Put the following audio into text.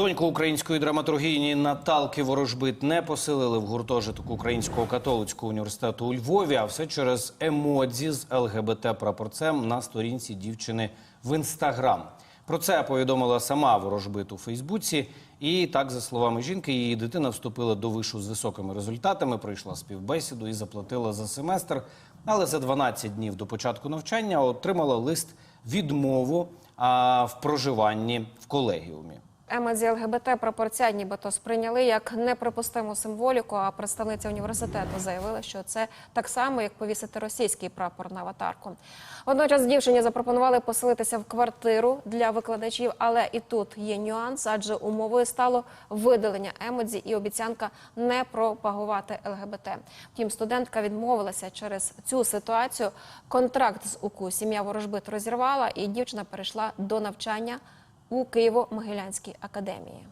Доньку української драматургині Наталки Ворожбит не поселили в гуртожиток Українського католицького університету у Львові, а все через емодзі з ЛГБТ прапорцем на сторінці дівчини в інстаграм. Про це повідомила сама Ворожбит у Фейсбуці. І так, за словами жінки, її дитина вступила до вишу з високими результатами, пройшла співбесіду і заплатила за семестр. Але за 12 днів до початку навчання отримала лист відмову а, в проживанні в колегіумі. Емедзі ЛГБТ прапорця нібито сприйняли як неприпустиму символіку. А представниця університету заявила, що це так само, як повісити російський прапор на аватарку. Водночас дівчині запропонували поселитися в квартиру для викладачів, але і тут є нюанс, адже умовою стало видалення емодзі і обіцянка не пропагувати ЛГБТ. Втім, студентка відмовилася через цю ситуацію. Контракт з УКУ сім'я ворожбит розірвала, і дівчина перейшла до навчання у Києво-Могилянській академії.